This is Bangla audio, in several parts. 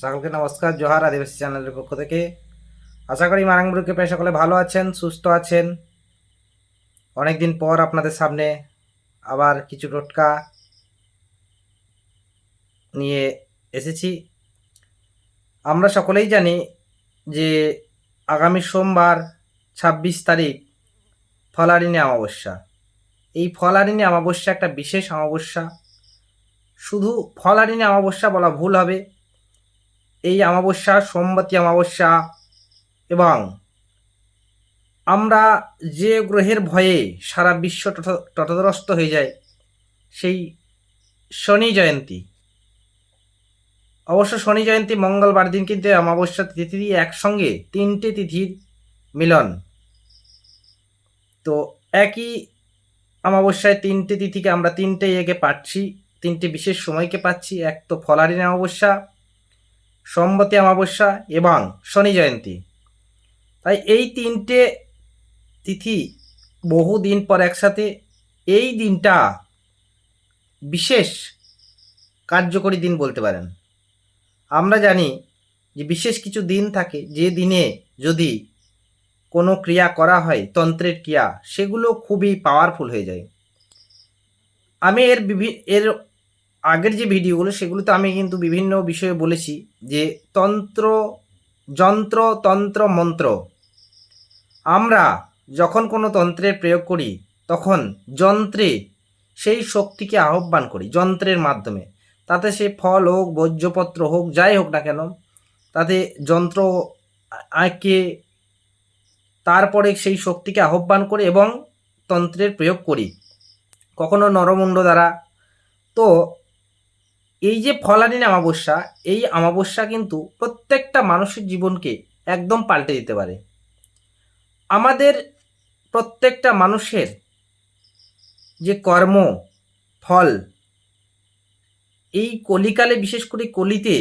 সকলকে নমস্কার, জোহার আদিবাসী চ্যানেলের পক্ষ থেকে। আশা করি মারাংবুরুকে পেয়ে সকলে ভালো আছেন, সুস্থ আছেন। অনেকদিন পর আপনাদের সামনে আবার কিছু টোটকা নিয়ে এসেছি। আমরা সকলেই জানি যে আগামী সোমবার ছাব্বিশ তারিখ ফলারিনী অমাবস্যা। এই ফলারিনী অমাবস্যা একটা বিশেষ অমাবস্যা। শুধু ফলারিনী অমাবস্যা বলা ভুল হবে এই অমাবস্যা, সোমবতী অমাবস্যা এবং আমরা যে গ্রহের ভয়ে সারা বিশ্ব তটগ্রস্ত হয়ে যায় সেই শনি জয়ন্তী। অবশ্য শনি জয়ন্তী মঙ্গলবার দিন কিন্তু অমাবস্যা তিথি একসঙ্গে তিনটে তিথির মিলন। তো একই অমাবস্যায় তিনটে তিথিকে আমরা তিনটে ইয়েকে পাচ্ছি, তিনটে বিশেষ সময়কে পাচ্ছি, এক তো ফলারিন অমাবস্যা সোমবতী অমাবস্যা এবং শনি জয়ন্তী। তাই এই তিনটে তিথি বহু দিন পর একসাথে এই দিনটা বিশেষ কার্যকরী দিন বলতে পারেন। আমরা জানি যে বিশেষ কিছু দিন থাকে, যে দিনে যদি কোনো ক্রিয়া করা হয়, তন্ত্রের ক্রিয়া, সেগুলো খুবই পাওয়ারফুল হয়ে যায়। আমি এর বিভি, এর আগের যে ভিডিওগুলো সেগুলোতে আমি কিন্তু বিভিন্ন বিষয়ে বলেছি যে তন্ত্র, যন্ত্র, তন্ত্র, মন্ত্র। আমরা যখন কোনো তন্ত্রের প্রয়োগ করি, তখন যন্ত্রে সেই শক্তিকে আহ্বান করি, যন্ত্রের মাধ্যমে। তাতে সে ফল হোক, বর্জ্যপত্র হোক, যাই হোক না কেন, তাতে যন্ত্র আঁকে, তারপরে সেই শক্তিকে আহ্বান করে এবং তন্ত্রের প্রয়োগ করি। কখনো নরমুণ্ড দ্বারা। তো এই যে ফলানিন অমাবস্যা, এই অমাবস্যা কিন্তু প্রত্যেকটা মানুষের জীবনকে একদম পাল্টে দিতে পারে। আমাদের প্রত্যেকটা মানুষের যে কর্ম, ফল, এই কলিকালে বিশেষ করে কলিতে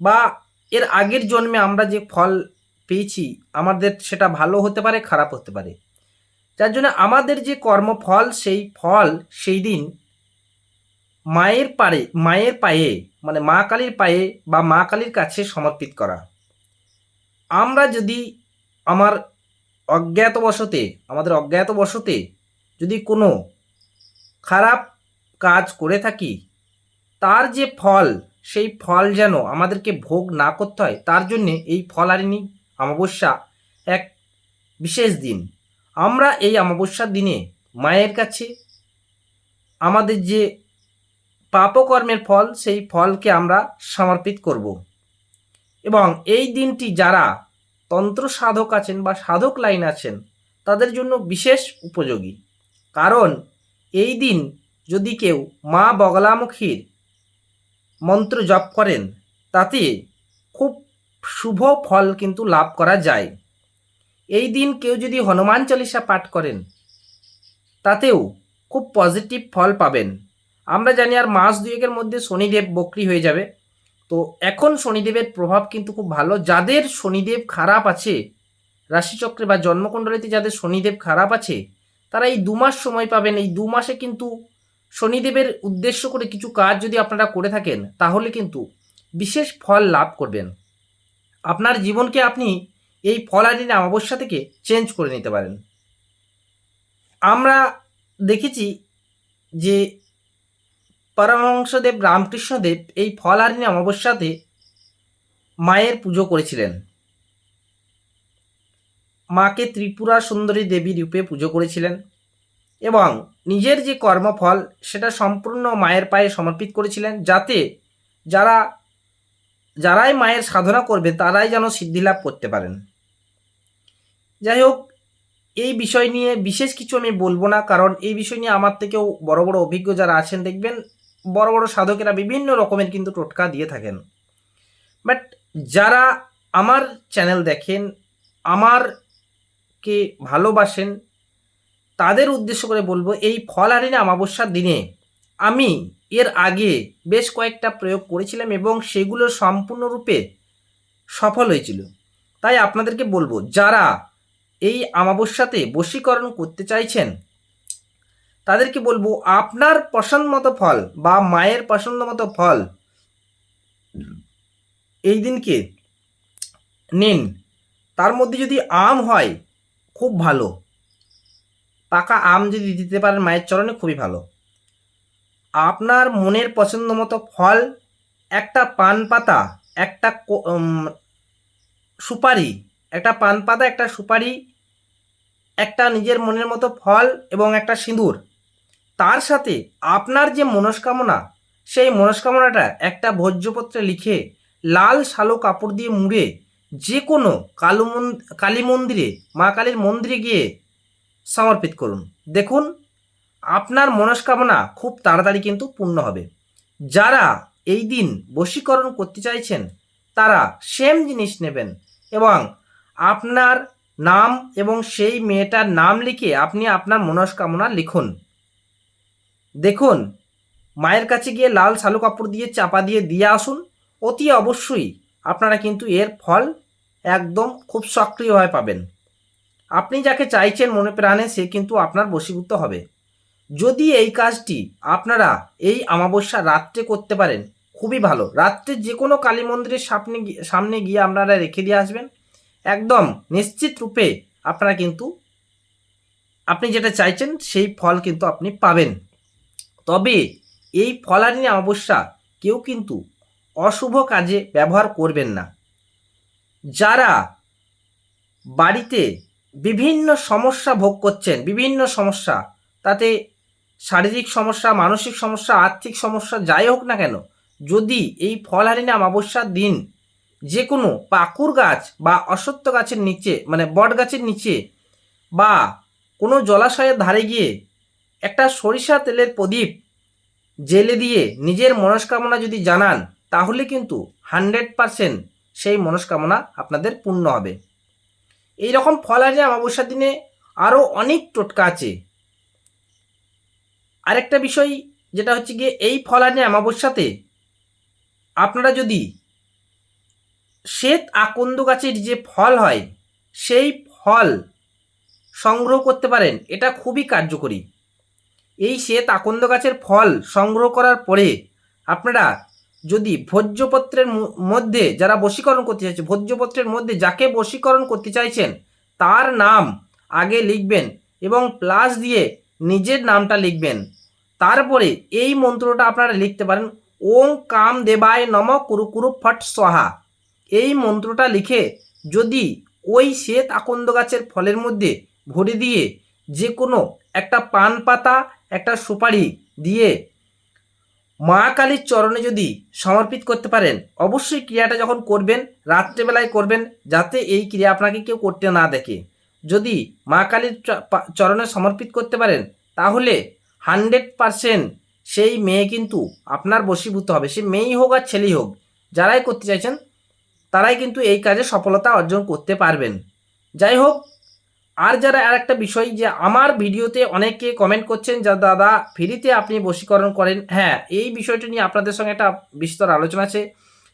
বা এর আগের জন্মে আমরা যে ফল পেয়েছি, আমাদের সেটা ভালো হতে পারে, খারাপ হতে পারে। যার জন্য আমাদের যে কর্মফল, সেই ফল সেই দিন মায়ের পারে, মায়ের পায়ে মানে মা কালীর পায়ে বা মা কালীর কাছে সমর্পিত করা। আমরা যদি আমার অজ্ঞাতবশতে, আমাদের অজ্ঞাতবশতে যদি কোনো খারাপ কাজ করে থাকি, তার যে ফল, সেই ফল যেন আমাদেরকে ভোগ না করতে হয়, তার জন্যে এই ফল ফলারিণী অমাবস্যা এক বিশেষ দিন। আমরা এই অমাবস্যার দিনে মায়ের কাছে আমাদের যে পাপকর্মের ফল, সেই ফলকে আমরা সমর্পিত করব। এবং এই দিনটি যারা তন্ত্র সাধক আছেন বা সাধক লাইন আছেন, তাদের জন্য বিশেষ উপযোগী। কারণ এই দিন যদি কেউ মা বগলামুখীর মন্ত্র জপ করেন, তাতে খুব শুভ ফল কিন্তু লাভ করা যায়। এই দিন কেউ যদি হনুমান চালিসা পাঠ করেন, তাতেও খুব পজিটিভ ফল পাবেন। আমরা জানি আর মাস দুয়েকের মধ্যে শনিদেব বক্রি হয়ে যাবে। তো এখন শনিদেবের প্রভাব কিন্তু খুব ভালো। যাদের শনিদেব খারাপ আছে, রাশিচক্রে বা জন্মকুণ্ডলিতে যাদের শনিদেব খারাপ আছে, তারা এই দু মাস সময় পাবেন। এই দু মাসে কিন্তু শনিদেবের উদ্দেশ্য করে কিছু কাজ যদি আপনারা করে থাকেন, তাহলে কিন্তু বিশেষ ফল লাভ করবেন। আপনার জীবনকে আপনি এই ফলাদিন অমাবস্যা থেকে চেঞ্জ করে নিতে পারেন। আমরা দেখেছি যে পরমহংসদেব রামকৃষ্ণদেব এই ফলারিণী অমাবস্যাতে মায়ের পুজো করেছিলেন। মাকে ত্রিপুরা সুন্দরী দেবী রূপে পুজো করেছিলেন এবং নিজের যে কর্মফল সেটা সম্পূর্ণ মায়ের পায়ে সমর্পিত করেছিলেন যাতে যারা, যারাই মায়ের সাধনা করবে তারাই যেন সিদ্ধিলাভ করতে পারেন। যাই হোক, এই বিষয় নিয়ে বিশেষ কিছু আমি বলব না, কারণ এই বিষয় নিয়ে আমার থেকেও বড় বড় অভিজ্ঞ যারা আছেন দেখবেন বড় বড় সাধকেরা বিভিন্ন রকমের কিন্তু টোটকা দিয়ে থাকেন। বাট যারা আমার চ্যানেল দেখেন, আমারকে ভালোবাসেন, তাদের উদ্দেশ্য করে বলব, এই ফল আরিনা অমাবস্যার দিনে। আমি এর আগে বেশ কয়েকটা প্রয়োগ করেছিলাম এবং সেগুলো সম্পূর্ণরূপে সফল হয়েছিল। তাই আপনাদেরকে বলব, যারা এই অমাবস্যাতে বশীকরণ করতে চাইছেন তাদেরকে বলব, আপনার পছন্দ মতো ফল বা মায়ের পছন্দ মতো ফল এই দিনকে নিন। তার মধ্যে যদি আম হয়, খুব ভালো। পাকা আম যদি দিতে পারেন মায়ের চরণে, খুবই ভালো। আপনার মনের পছন্দ মতো ফল, একটা পান পাতা, একটা সুপারি, একটা পান পাতা, একটা সুপারি, একটা নিজের মনের মতো ফল এবং একটা সিঁদুর তার সাথে আপনার যে মনস্কামনা, সেই মনস্কামনাটা একটা ভোজ্যপত্রে লিখে লাল শালো কাপড় দিয়ে মুড়ে যে কোনো কালো কালী মন্দিরে, মা কালীর মন্দিরে গিয়ে সমর্পিত করুন। দেখুন, আপনার মনস্কামনা খুব তাড়াতাড়ি কিন্তু পূর্ণ হবে। যারা এই দিন বশীকরণ করতে চাইছেন, তারা সেম জিনিস নেবেন এবং আপনার নাম এবং সেই মেয়েটার নাম লিখে আপনি আপনার মনস্কামনা লিখুন। দেখুন, মায়ের কাছে গিয়ে লাল শালু কাপড় দিয়ে চাপা দিয়ে দিয়ে আসুন। অতি অবশ্যই আপনারা কিন্তু এর ফল একদম খুব সক্রিয়ভাবে পাবেন। আপনি যাকে চাইছেন মনে প্রাণে, সে কিন্তু আপনার বশীভূত হবে। যদি এই কাজটি আপনারা এই অমাবস্যা রাত্রে করতে পারেন, খুবই ভালো। রাত্রে যে কোনো কালী মন্দিরের সামনে সামনে গিয়ে আপনারা রেখে দিয়ে আসবেন। একদম নিশ্চিত রূপে আপনারা কিন্তু, আপনি যেটা চাইছেন, সেই ফল কিন্তু আপনি পাবেন। তবে এই ফলানি অমাবস্যা কেউ কিন্তু অশুভ কাজে ব্যবহার করবেন না। যারা বাড়িতে বিভিন্ন সমস্যা ভোগ করছেন, বিভিন্ন সমস্যা, তাতে শারীরিক সমস্যা, মানসিক সমস্যা, আর্থিক সমস্যা যাই হোক না কেন, যদি এই ফলহারিণী অমাবস্যার দিন যে কোনো পাকুর গাছ বা অসত্য গাছের নিচে মানে বট গাছের নিচে বা কোনো জলাশয়ের ধারে গিয়ে একটা সরিষা তেলের প্রদীপ জেলে দিয়ে নিজের মনস্কামনা যদি জানান, তাহলে কিন্তু হান্ড্রেড পারসেন্ট সেই মনস্কামনা আপনাদের পূর্ণ হবে। এই রকম ফলারি অমাবস্যার দিনে আরও অনেক টোটকা আছে। আরেকটা বিষয় যেটা হচ্ছে গিয়ে, এই ফলানি অমাবস্যাতে আপনারা যদি শ্বেত আকন্দ গাছের যে ফল হয়, সেই ফল সংগ্রহ করতে পারেন, এটা খুবই কার্যকরী। এই শ্বেত আকন্দ গাছের ফল সংগ্রহ করার পরে আপনারা যদি ভোজ্যপত্রের মধ্যে যারা বশীকরণ করতে চাইছে, ভোজ্যপত্রের মধ্যে যাকে বশীকরণ করতে চাইছেন, তার নাম আগে লিখবেন এবং প্লাস দিয়ে নিজের নামটা লিখবেন। তারপরে এই মন্ত্রটা আপনারা লিখতে পারেন ওং কাম দেবায় নম কুরু ফট সহা এই মন্ত্রটা লিখে যদি ওই শ্বেত আকন্দ গাছের ফলের মধ্যে ভরে দিয়ে যে কোনো একটা পান পাতা, একটা সুপারি দিয়ে মা কালীর চরণে যদি সমর্পিত করতে পারেন, অবশ্যই ক্রিয়াটা যখন করবেন, রাত্রেবেলায় করবেন, যাতে এই ক্রিয়া আপনাকে কেউ করতে না দেখে। যদি মা কালীর চরণে সমর্পিত করতে পারেন, তাহলে হান্ড্রেড পারসেন্ট সেই মেয়ে কিন্তু আপনার বশীভূত হবে। সে মেয়েই হোক আর ছেলেই হোক, যারাই করতে চাইছেন, তারাই কিন্তু এই কাজে সফলতা অর্জন করতে পারবেন। যাই হোক আর যারা আর একটা বিষয় যে আমার ভিডিওতে অনেকে কমেন্ট করছেন যা, দাদা, ফ্রিতে আপনি বশীকরণ করেন। হ্যাঁ এই বিষয়টা নিয়ে আপনাদের সঙ্গে একটা বিস্তর আলোচনা আছে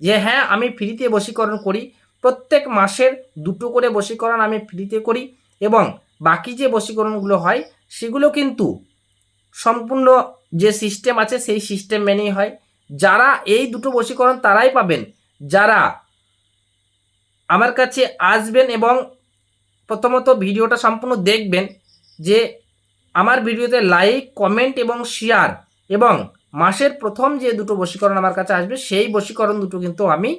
যে হ্যাঁ আমি ফ্রিতে বশীকরণ করি। প্রত্যেক মাসের দুটো করে বশীকরণ আমি ফ্রিতে করি এবং বাকি যে বশীকরণগুলো হয়, সেগুলো কিন্তু সম্পূর্ণ যে সিস্টেম আছে, সেই সিস্টেম মেনেই হয়। যারা এই দুটো বশীকরণ তারাই পাবেন। যারা আমার কাছে আসবেন এবং প্রথমত ভিডিওটা সম্পূর্ণ দেখবেন যে আমার ভিডিওতে লাইক কমেন্ট এবং শেয়ার এবং মাসের প্রথম যে দুটো বশীকরণ আমার কাছে আসবে, সেই বশীকরণ দুটো কিন্তু আমি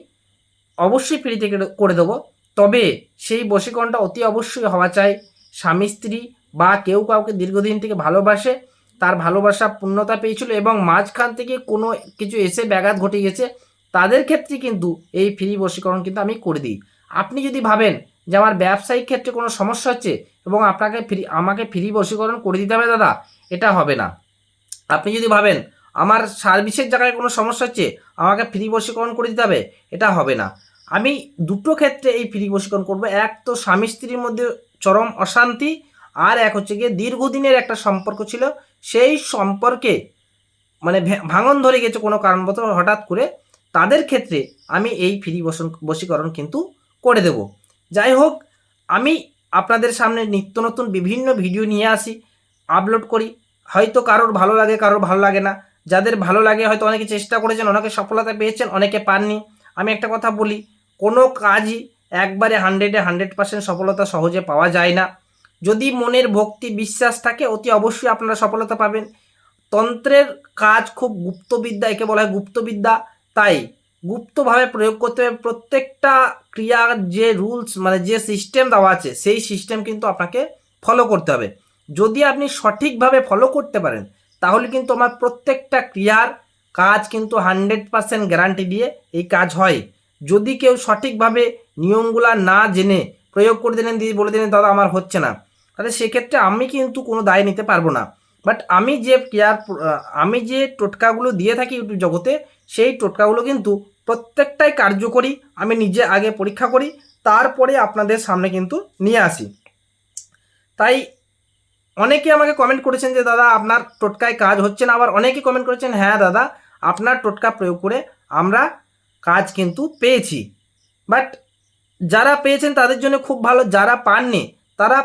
অবশ্যই ফ্রিতে করে দেবো। তবে সেই বশীকরণটা অতি অবশ্যই হওয়া চাই। স্বামী, স্ত্রী বা কেউ কাউকে দীর্ঘদিন থেকে ভালোবাসে, তার ভালোবাসা পূর্ণতা পেয়েছিল এবং মাঝখান থেকে কোনো কিছু এসে ব্যাঘাত ঘটে গেছে, তাদের ক্ষেত্রে কিন্তু এই ফ্রি বশীকরণ কিন্তু আমি করে দিই। আপনি যদি ভাবেন যে আমার ব্যবসায়িক ক্ষেত্রে কোনো সমস্যা হচ্ছে এবং আপনাকে ফ্রি, আমাকে ফ্রি বশীকরণ করে দিতে হবে দাদা, এটা হবে না। আপনি যদি ভাবেন আমার সার্ভিসের জায়গায় কোনো সমস্যা হচ্ছে, আমাকে ফ্রি বশীকরণ করে দিতে হবে, এটা হবে না। আমি দুটো ক্ষেত্রে এই ফ্রি বশীকরণ করব, এক তো স্বামী স্ত্রীর মধ্যে চরম অশান্তি, আর এক হচ্ছে গিয়ে দীর্ঘদিনের একটা সম্পর্ক ছিল, সেই সম্পর্কে মানে ভাঙন ধরে গেছে কোনো কারণবশত হঠাৎ করে, তাদের ক্ষেত্রে আমি এই ফ্রি বসন- বশীকরণ কিন্তু করে দেব। যাই হোক আমি আপনাদের সামনে নিত্য নতুন বিভিন্ন ভিডিও নিয়ে আসি, আপলোড করি। হয়তো কারোর ভালো লাগে, কারোর ভালো লাগে না। যাদের ভালো লাগে, হয়তো অনেকে চেষ্টা করেছেন, অনেকে সফলতা পেয়েছেন, অনেকে পাননি। আমি একটা কথা বলি, কোনো কাজই একবারে হান্ড্রেডে হান্ড্রেড পার্সেন্ট সফলতা সহজে পাওয়া যায় না। যদি মনের ভক্তি, বিশ্বাস থাকে, অতি অবশ্যই আপনারা সফলতা পাবেন। তন্ত্রের কাজ খুব গুপ্তবিদ্যা, একে বলা হয় গুপ্তবিদ্যা। তাই গুপ্তভাবে প্রয়োগ করতে হবে। প্রত্যেকটা ক্রিয়ার যে রুলস মানে যে সিস্টেম দেওয়া আছে, সেই সিস্টেম কিন্তু আপনাকে ফলো করতে হবে। যদি আপনি সঠিকভাবে ফলো করতে পারেন, তাহলে কিন্তু আমার প্রত্যেকটা ক্রিয়ার কাজ কিন্তু হান্ড্রেড পার্সেন্ট গ্যারান্টি দিয়ে এই কাজ হয়। যদি কেউ সঠিকভাবে নিয়মগুলা না জেনে প্রয়োগ করে দিলেন দিয়ে বলে দিলেন, দাদা আমার হচ্ছে না, তাহলে সেক্ষেত্রে আমি কিন্তু কোনো দায় নিতে পারব না। বাট আমি যে ক্রিয়ার আমি যে টোটকাগুলো দিয়ে থাকি ইউটিউব জগতে, সেই টোটকাগুলো কিন্তু প্রত্যেকটাই কার্যকরী, আমি নিজে আগে পরীক্ষা করি, তারপরে আপনাদের সামনে কিন্তু নিয়ে আসি। তাই অনেকে আমাকে কমেন্ট করেছেন যে, দাদা, আপনার টোটকায় কাজ হচ্ছে না। আবার অনেকে কমেন্ট করেছেন হ্যাঁ দাদা, আপনার টোটকা প্রয়োগ করে আমরা কাজ কিন্তু পেয়েছি। বাট যারা পেয়েছেন তাদের জন্য খুব ভালো, যারা পাননি, তারা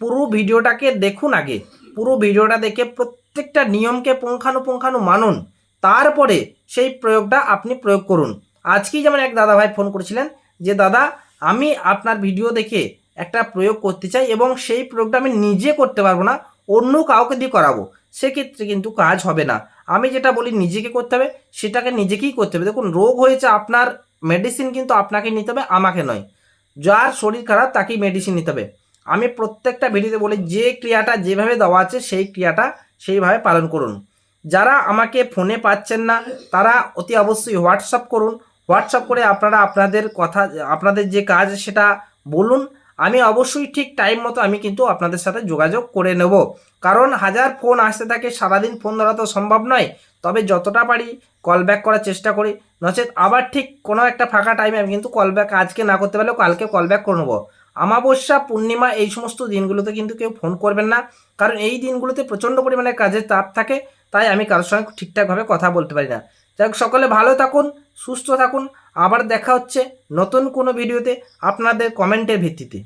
পুরো ভিডিওটাকে দেখুন আগে। পুরো ভিডিওটা দেখে প্রত্যেকটা নিয়মকে পুঙ্খানুপুঙ্খানু মানুন। তারপরে সেই প্রয়োগটা আপনি প্রয়োগ করুন। আজকেই যেমন এক দাদা ভাই ফোন করেছিলেন যে, দাদা, আমি আপনার ভিডিও দেখে একটা প্রয়োগ করতে চাই এবং সেই প্রয়োগটা আমি নিজে করতে পারব না, অন্য কাউকে দিয়ে করাবো। সেক্ষেত্রে কিন্তু কাজ হবে না। আমি যেটা বলি, নিজেকে করতে হবে, সেটাকে নিজেকেই করতে হবে। দেখুন, রোগ হয়েছে আপনার মেডিসিন কিন্তু আপনাকে নিতে হবে, আমাকে নয়। যার শরীর খারাপ, তাকেই মেডিসিন নিতে হবে। আমি প্রত্যেকটা ভিডিওতে বলি, যে ক্রিয়াটা যেভাবে দেওয়া আছে, সেই ক্রিয়াটা সেইভাবে পালন করুন। যারা আমাকে ফোনে পাচ্ছেন না, তারা অতি অবশ্যই হোয়াটসঅ্যাপ করুন। হোয়াটসঅ্যাপ করে আপনারা আপনাদের কথা, আপনাদের যে কাজ সেটা বলুন। আমি অবশ্যই ঠিক টাইম মতো আমি কিন্তু আপনাদের সাথে যোগাযোগ করে নেব। কারণ হাজার ফোন আসতে থাকে, সারাদিন ফোন ধরা তো সম্ভব নয়। তবে যতটা পারি কল ব্যাক করার চেষ্টা করি। নচেত আবার ঠিক কোনো একটা ফাঁকা টাইমে আমি কিন্তু কল ব্যাক আজকে না করতে পারলেও কালকে কল ব্যাক করে নেব। আমাবস্যা পূর্ণিমা এই সমস্ত দিনগুলোতে কিন্তু কেউ ফোন করবেন না। কারণ এই দিনগুলোতে প্রচণ্ড পরিমাণে কাজের তাপ থাকে। তাই আমি কারোর সঙ্গে ঠিকঠাকভাবে কথা বলতে পারি না। যাই সকলে ভালো থাকুন, সুস্থ থাকুন। আবার দেখা হচ্ছে নতুন কোনো ভিডিওতে আপনাদের কমেন্টের ভিত্তিতে।